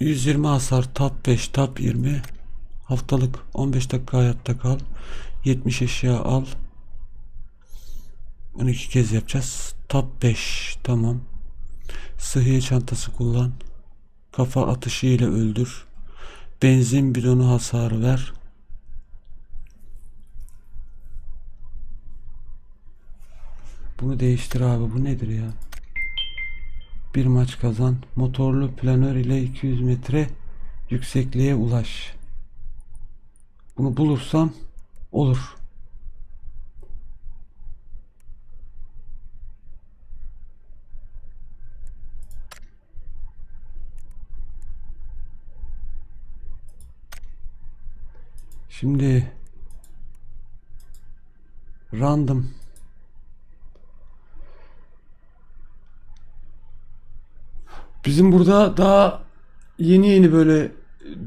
120 hasar tap 5 tap 20 haftalık 15 dakika hayatta kal. 70 eşya al. 12 kez yapacağız. Tap 5 tamam. Sıhhiye çantası kullan. Kafa atışı ile öldür. Benzin bidonu hasarı ver. Bunu değiştir abi bu nedir ya bir maç kazan. Motorlu planör ile 200 metre yüksekliğe ulaş. Bunu bulursam olur. Şimdi random Bizim burada daha yeni yeni böyle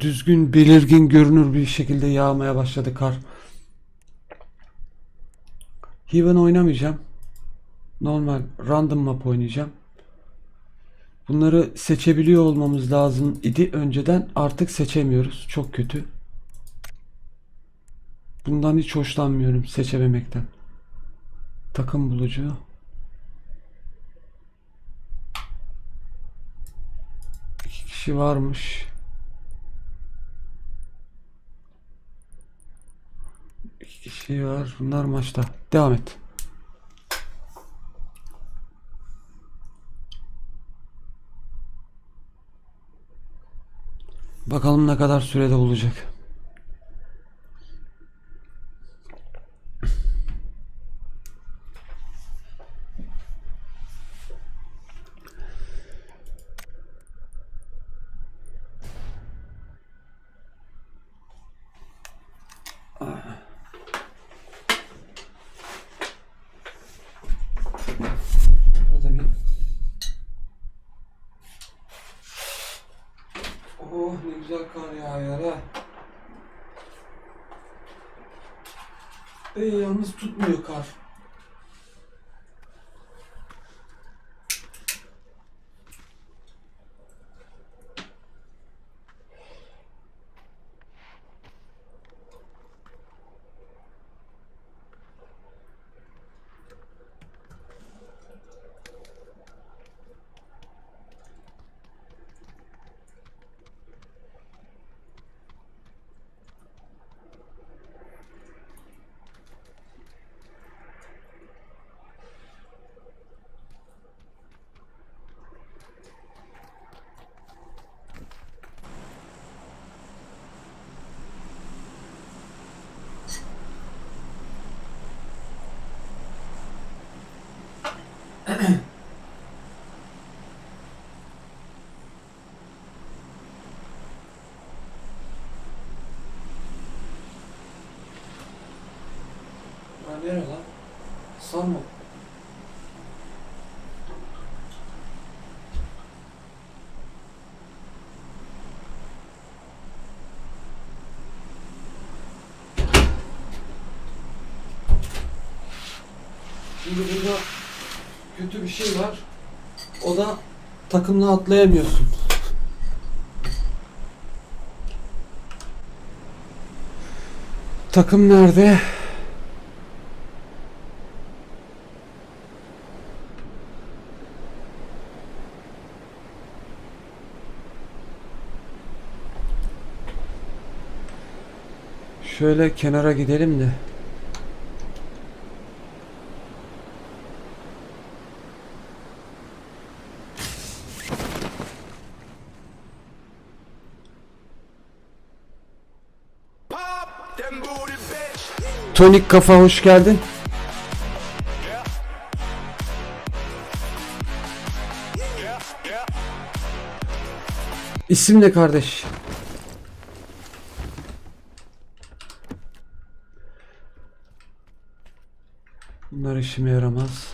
düzgün, belirgin görünür bir şekilde yağmaya başladı kar. Heaven oynamayacağım. Normal random map oynayacağım. Bunları seçebiliyor olmamız lazım idi önceden. Artık seçemiyoruz. Çok kötü. Bundan hiç hoşlanmıyorum seçememekten. Takım bulucu. İki kişi varmış. İki kişi var. Bunlar maçta. Devam et. Bakalım ne kadar sürede olacak. Burada bir... Oh ne güzel kar yağıyor ha. Ee, yalnız tutmuyor kar. Ben nere lan? Şimdi burada kötü bir şey var. O da takımla atlayamıyorsun. Takım nerede? Şöyle kenara gidelim de. Tonik kafa hoş geldin. İsim ne kardeş? Bunlar işime yaramaz.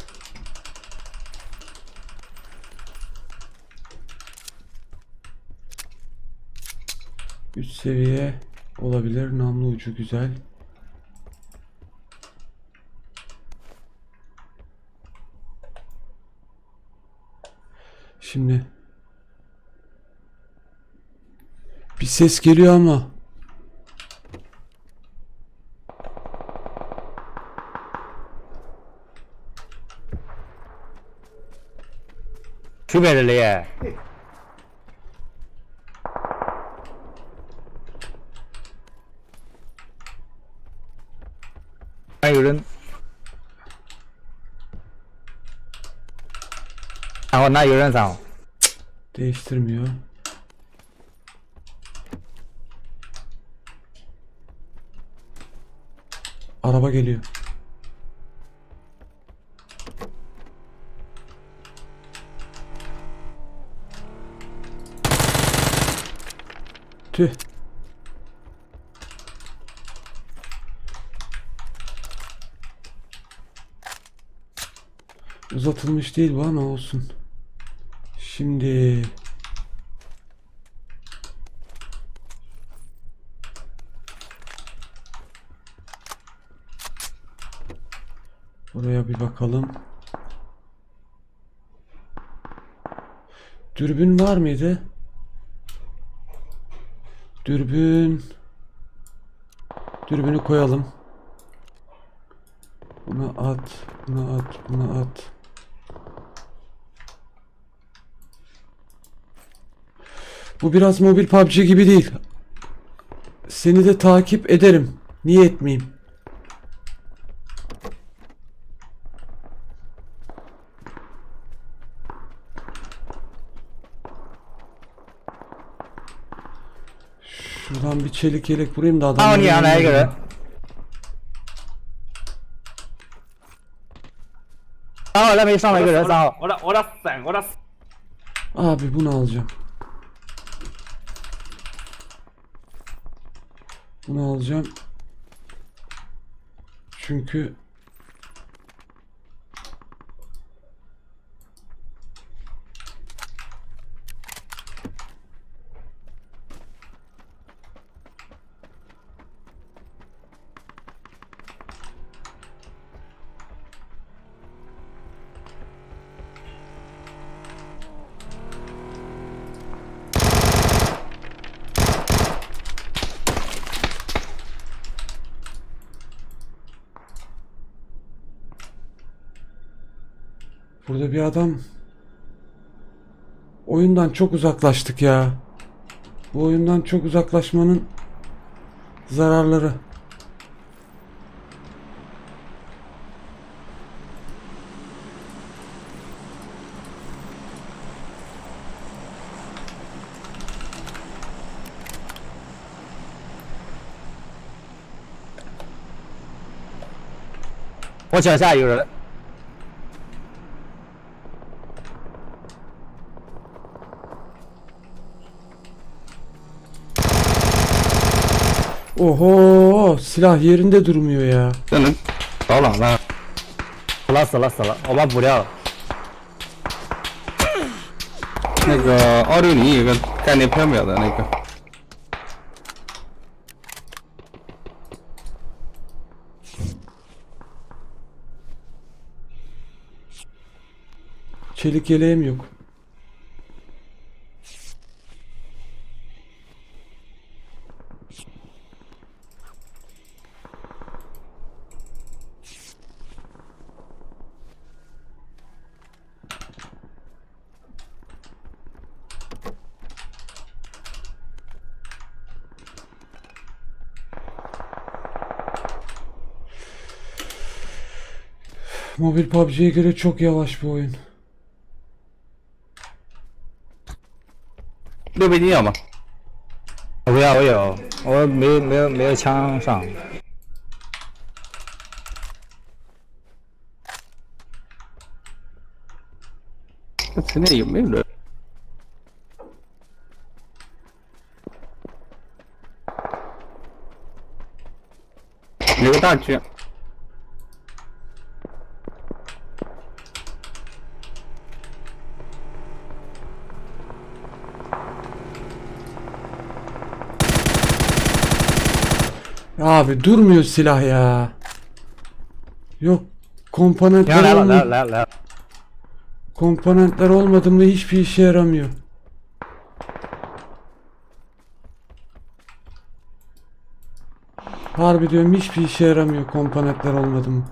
Üç seviye olabilir. Namlu ucu güzel. şimdi. Bir ses geliyor ama. Şu belirliye. Iron. Ahora no hay un sound. Değiştirmiyor. Araba geliyor. Tüh. Uzatılmış değil bu ama olsun. Şimdi Buraya bir bakalım. Dürbün var mıydı? Dürbün. Dürbünü koyalım. Buna at, buna at, buna at. Bu biraz mobil PUBG gibi değil. Seni de takip ederim. Niye etmeyeyim? Şuradan bir çelik yelek vurayım da 然后 adam. 你让哪一个人？三号那边上了一个人，三号。我的我的伞，我的伞 Abi bunu alacağım. Bunu alacağım. Çünkü burada bir adam oyundan çok uzaklaştık ya. Bu oyundan çok uzaklaşmanın zararları. “我脚 Oho silah yerinde durmuyor ya. 这能保冷了。死了死了死了，我把补掉了。那个奥六零有个概念飘渺的那个， Çelik yeleğim yok. Mobil PUBG'ye göre çok yavaş bu oyun. 六倍金要吗？我不要，我有，我没有没有没有枪上。这城内有没有人？有个大狙， Abi durmuyor silah ya. Yok komponentler ya, la, la, la, la. Komponentler olmadığında hiçbir işe yaramıyor. Harbi diyorum hiçbir işe yaramıyor komponentler olmadı mı?